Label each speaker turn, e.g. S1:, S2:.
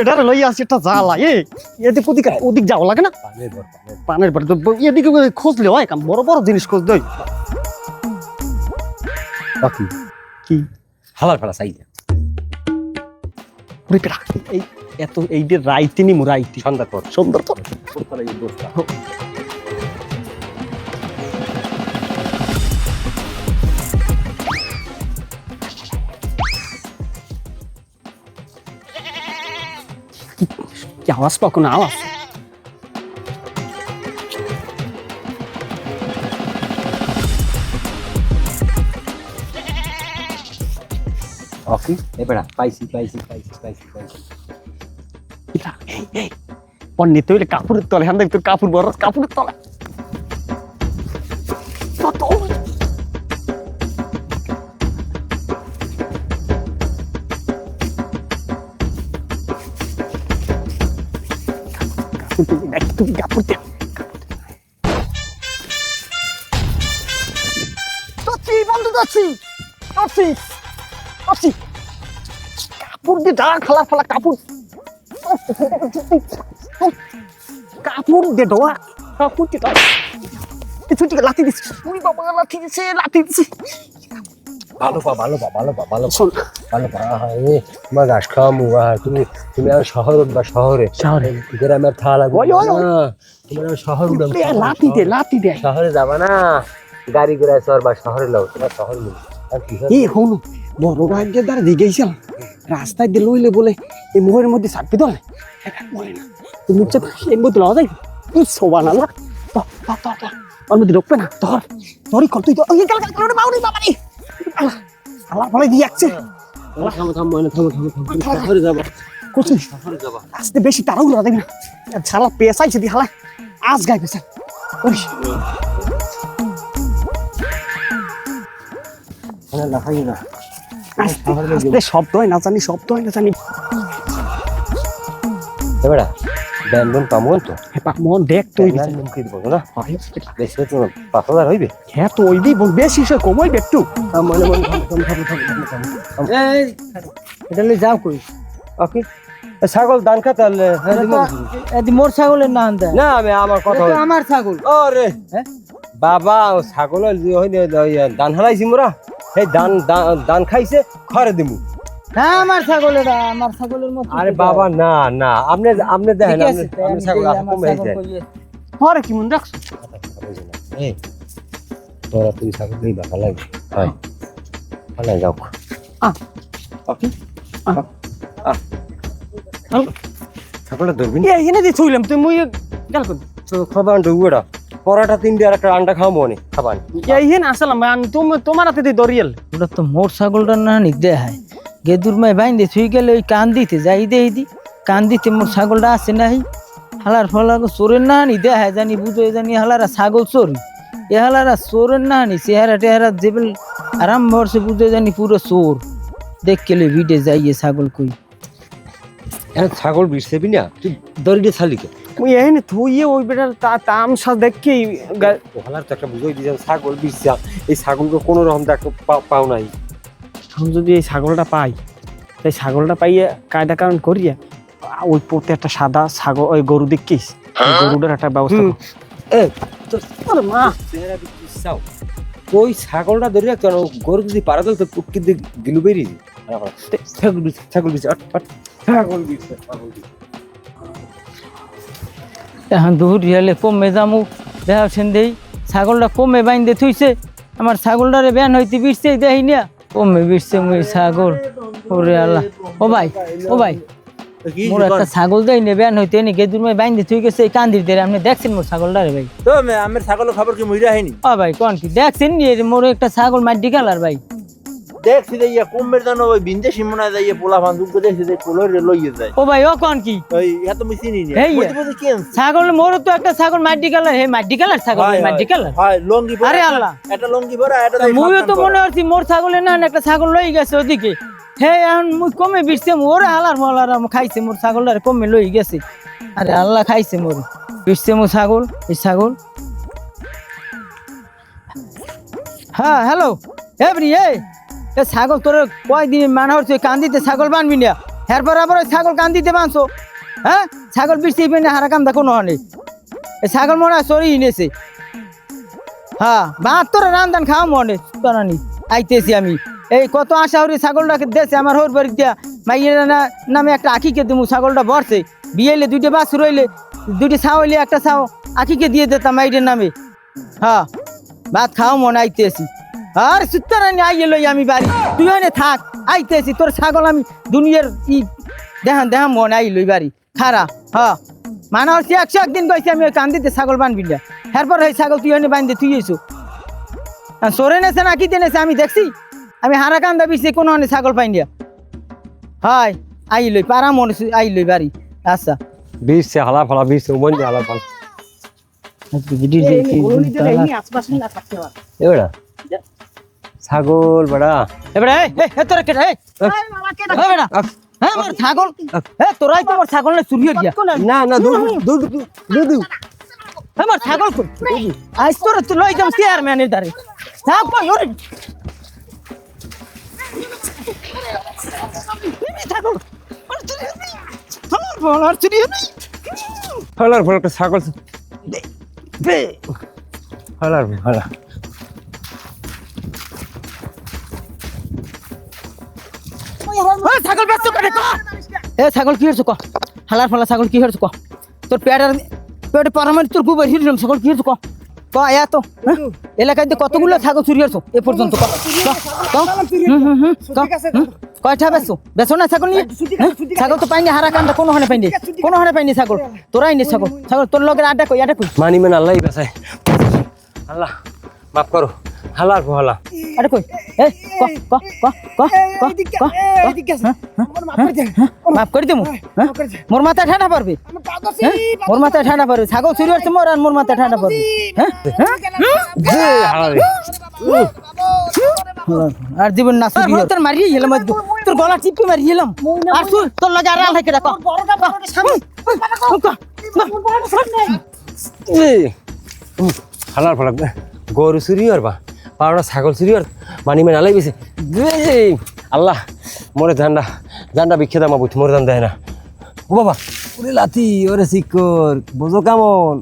S1: এটারে লই আসি একটা জ্বালা এ এদিক ওদিক ওদিক যাওয়া লাগে না?
S2: পানের ঘর পানের
S1: পানের পরে এদিকে খুঁজলে হয় কাম বড় বড় জিনিস খোঁজ দই
S2: বাকি?
S1: কি?
S2: হালার ফেলা চাই
S1: পুরি পেটা এই এত এই যে রাইতি নিমু রাইতি।
S2: সন্ধ্যার পর।
S1: সুন্দর তো
S2: তোর এই দোস্তা
S1: কি আওয়াজ পাও কোনো আওয়াজ
S2: অকি এ বেড়া পাইছি পাইছি পাইছি পাইছি পাইছি
S1: এটা এই এই পন্নি তুই কাপড়ের তলে হান দেখ তোর কাপড় বড় কাপড়ের তলে তুমি কাপড় দে যাচ্ছি বন্ধু যাচ্ছি যাচ্ছি যাচ্ছি কাপড় দিয়ে ডা খালা ফালা কাপড়। কাপড় দিয়ে ডোয়া কাপড় দিয়ে কিছু থেকে লাথি দিচ্ছে উই বাবা লাথি দিচ্ছে লাথি দিচ্ছে
S2: ভালো পা ভালো পা ভালো পা ভালো
S1: শোন
S2: ভালো পা আহা, তোমার ঘাস খাওয়া মুগা তুমি তুমি আর শহর বা শহরে।
S1: শহরে।
S2: গ্রামের থা লাগবে। না তোমার শহর
S1: এ, দে লাথি দে।
S2: শহরে যাবা না গাড়ি ঘোড়ায় চর বা শহরে লাও তোমার শহর মিল
S1: এই হন বড় ভাগ্যের দ্বারা দিয়ে গেছিলাম রাস্তায় দিয়ে লইলে বলে এই মোহের মধ্যে চাপি দলে বলে না। তুমি হচ্ছে এর মধ্যে লওয়া সোবা না না ওর মধ্যে ঢুকবে না ধর। তুই তো বাবা রে আল্লাহ ভালো দিয়ে যাচ্ছে।
S2: থামো থামো থামো থামো থামো যাবা।
S1: করছিস
S2: শহরে
S1: বেশি তাড়াহুড়ো দেখবি না। ছাড়া পেশাই দি হালা আজ গাই পেশা করিস আস্তে আস্তে শব্দ হয় না জানি শব্দ হয় না জানি।
S2: এবারে ব্যান ব্যান পামো তো।
S1: হে পাক মন দেখ তুই
S2: না মুখে দিব না? বেশি তো পাঁচ হাজার হইবে?
S1: হ্যাঁ তো ওই দিই বল বেশি সে কমাই একটু।
S2: মনে মনে
S3: এটা লই যাও কই?
S2: ওকে ছাগল দান খা তাহলে হ্যাঁ, দিব।
S3: এদি মোর ছাগলের নাম দেয়।
S2: না আমি আমার কথা
S3: আমার ছাগল।
S2: ওরে
S3: হ্যাঁ?
S2: বাবা ও ছাগল দান হারাইছি মোরা। সেই দান দান- দান খাইছে খরে দিমু।
S3: হ্যাঁ আমার ছাগল এটা আমার ছাগলের মতো
S2: আরে। বাবা না না আপনি আপনি দেখেন আপনি ছাগল আপনি কমে যায়।
S1: হরে কি মন রাখছ?
S2: এই তোরা তুই ছাগল নেই ভালো লাগে হয় ভালো যাও।
S1: আহ।
S2: ওকে
S1: আহ।
S2: আহ। ছাগলটা ধরবি
S1: থইলাম তুই মুই গেল কর
S2: তো খাবার পরাটা তিনটে আর একটা আন্ডা খাওয়াবো নি খাবার
S1: এই হেন আসলাম তুমি তোমার হাতে দি দরিয়াল
S3: ওটা তো মোর ছাগলটা না নিক দেয় হয়। গেদুর মাই বাইন দিয়ে থুই গেলে ওই কান্দিতে যাই দেই দি কান দিতে মোর ছাগলটা আছে নাই হালার ফলার চোরের না নি দেয় হয় জানি বুঝো জানি হালারা ছাগল চোরি। এ হালারা চোরের না নি চেহারা টেহারা যেবেল আরাম ভরসে বুঝো জানি পুরো চোর। দেখ কেলে ভিডে যাইয়ে ছাগল কই।
S2: এখন ছাগল বিরছেবি না? তুই দড়িতে ছালিকে
S1: মুই এনে থইয়ে ওই বেটার তা তামসা দেখি
S2: ওখালার তো একটা বুঝাই দিয়েছেন ছাগল বিরছা এই ছাগলকে কোনো রকম দেখ পাও নাই।
S1: এখন যদি এই ছাগলটা পাই তাই ছাগলটা পাইয়ে কায়দা কারণ করিয়া ওই পোতে একটা সাদা ছাগল ওই গরু দেখিস ওই গরুটার একটা ব্যবস্থা মা।
S2: ওই ছাগলটা ধরে রাখতো গরু যদি পারা দিল তো পুটকি দিয়ে গিলু বেরিয়ে ছাগল বিরছে ছাগল আট ছাগল বিরছে
S3: এখন দুহুর রিয়ালে কমে যামু দেখা সেন দেই। ছাগলটা কমে বাইন দিয়ে থুইছে আমার ছাগলটারে ব্যান হইতে বিরছে দেই না কমে বিরছে মুই ছাগল। ওরে আল্লাহ। ও ভাই ও ভাই। মোর একটা ছাগল দেই নে ব্যান হইতে নি গেদুর মাই বাইন দিয়ে থুই গেছে এই কান্দির দেরে। আপনি দেখছেন মোর ছাগলটারে ভাই?
S4: তো মে- আমের ছাগল খবর কি মইরা হইনি
S3: ও ভাই কোন কি? দেখছেন নি? মোর একটা ছাগল মাটি কালার ভাই।
S4: দেখছি যে ইয়া কুম্বের জানো ওই বিন্দে সিমনা যায় পোলা বান্ধব করে দেখছি যে পোলর লইয়ে যায়।
S3: ও ভাই ও কোন কি?
S4: ওই এত আমি চিনি নি?
S3: এই
S4: কি
S3: ছাগল মোর তো একটা ছাগল মাটি কালার হে মাটি কালার ছাগল মাটি কালার?
S4: হয় লঙ্গি পরা
S3: আরে আল্লাহ।
S4: একটা লঙ্গি পরা এটা
S3: মুইও তো মনে হচ্ছি মোর ছাগলের না একটা ছাগল লই গেছে ওদিকে। হে এখন মুই কমে বিরছে মোর হালার মলার খাইছে মোর ছাগলটারে কমে লই গেছে। আরে আল্লাহ খাইছে মোর। বিরছে মোর ছাগল এই ছাগল। হ্যাঁ হ্যালো। এ বরি এ এ ছাগল তোর কয়দিন মানা হচ্ছে, কান্দিতে ছাগল বানবি না। এরপর আবার ওই ছাগল কান দিতে মানছো হ্যাঁ? ছাগল বৃষ্টি পেনে হারা কান্দা কোনো নেই এই ছাগল মনে হয় সরি এনেছে হ্যাঁ বাহাত্তর রান্দান খাওয়া মনে সুতরানি আইতেছি আমি। এই কত আশা হরি ছাগলটাকে দেশে আমার হোর বাড়ি দিয়া। মাইয়ের নামে একটা আখিকে দিমু, ছাগলটা বসছে বিয়েলে দুইটা বাস রইলে দুইটা ছাও একটা ছাও আখিকে দিয়ে দিতাম মাইয়ের নামে। হ্যাঁ ভাত খাওয়া মনে আইতেছি। আর সুতরানি আইয়ে লই আমি বাড়ি তুই ওখানে থাক আইতেছি তোর ছাগল আমি দুনিয়ার ই দেখান দেখান মনে আই লই বাড়ি খারা হ্যাঁ মানে হচ্ছে একশো একদিন কইছি আমি ওই কান্দিতে ছাগল বানবি না এরপর ওই ছাগল তুই ওখানে বান্ধে তুই এসো সরে নেছে না কি নেছে আমি দেখছি আমি হারা কান্দা বিছি কোনো অনেক ছাগল পাই না হয় আই লই পারা মনে আই লই বাড়ি আচ্ছা
S2: বীরছে হালা ফালা বীরছে মন হালা ফালা এবারে ছাগল বেড়া।
S3: এই, এই, এই, তোরা কেটে এই। বেটা, হ্যাঁ আমার ছাগল হ্যাঁ তোরাই তো আমার ছাগল না চুরি হয়ে গিয়া
S2: না না দুধ দুধ দুধ
S3: আমার ছাগল কই? আজ তোরা তো লই যাম চেয়ারম্যানের দ্বারে। কই ওরে। ছাগল
S2: ফালার ফালা একটা ছাগল। ফালার ফালা
S3: ছাগল বেচছো কেটে এ ছাগল কি হচ্ছে ক? হালার ফালা ছাগল কি হচ্ছে ক? তোর পেটের পেটে পারামারি তোর গুবার হিরলাম ছাগল কি হচ্ছে ক? ক আয়া তো হ্যাঁ? এলাকায় কতগুলো ছাগল চুরি হচ্ছে এ পর্যন্ত ক। কয়টা বেচছো? বেচো না ছাগল নিয়ে? হ্যাঁ? ছাগল তো পাইনি হারা কান্দা কোনো হানে পাইনি। কোনো হানে পাইনি ছাগল। তোরাই নি ছাগল। ছাগল তোর লগের আড্ডা কই আড্ডা কই?
S2: মানি মেন আল্লাহ বাসায় আল্লাহ মাফ করো। হালার ফালা
S3: আড্ডা কই? এ ক ক ক ক ক ক মাফ করে দেবো হ্যাঁ? মোর মাথায় ঠান্ডা পারবে হ্যাঁ? মোর মাথায় ঠান্ডা পারবে ছাগল চুরি হচ্ছে মোর আর মোর মাথায় ঠান্ডা পারবে হ্যাঁ? আর জীবন না চুরি তোর মারিয়ে গেলাম। তোর গলা টিপে মারিয়ে গেলাম আর তুই তোর লাগে আর আলহাই কেটা
S2: হালার ফালা গরু চুরি আর বা পাওনা ছাগল চুরি আর মানি মানে আলাই গেছে। আল্লাহ, মরে জান্ডা জান্ডা বিখ্যাত আমার বুঝি মরে জান দেয় না ও বাবা, ওরে লাথি ওরে শিকর বোঝো কেমন?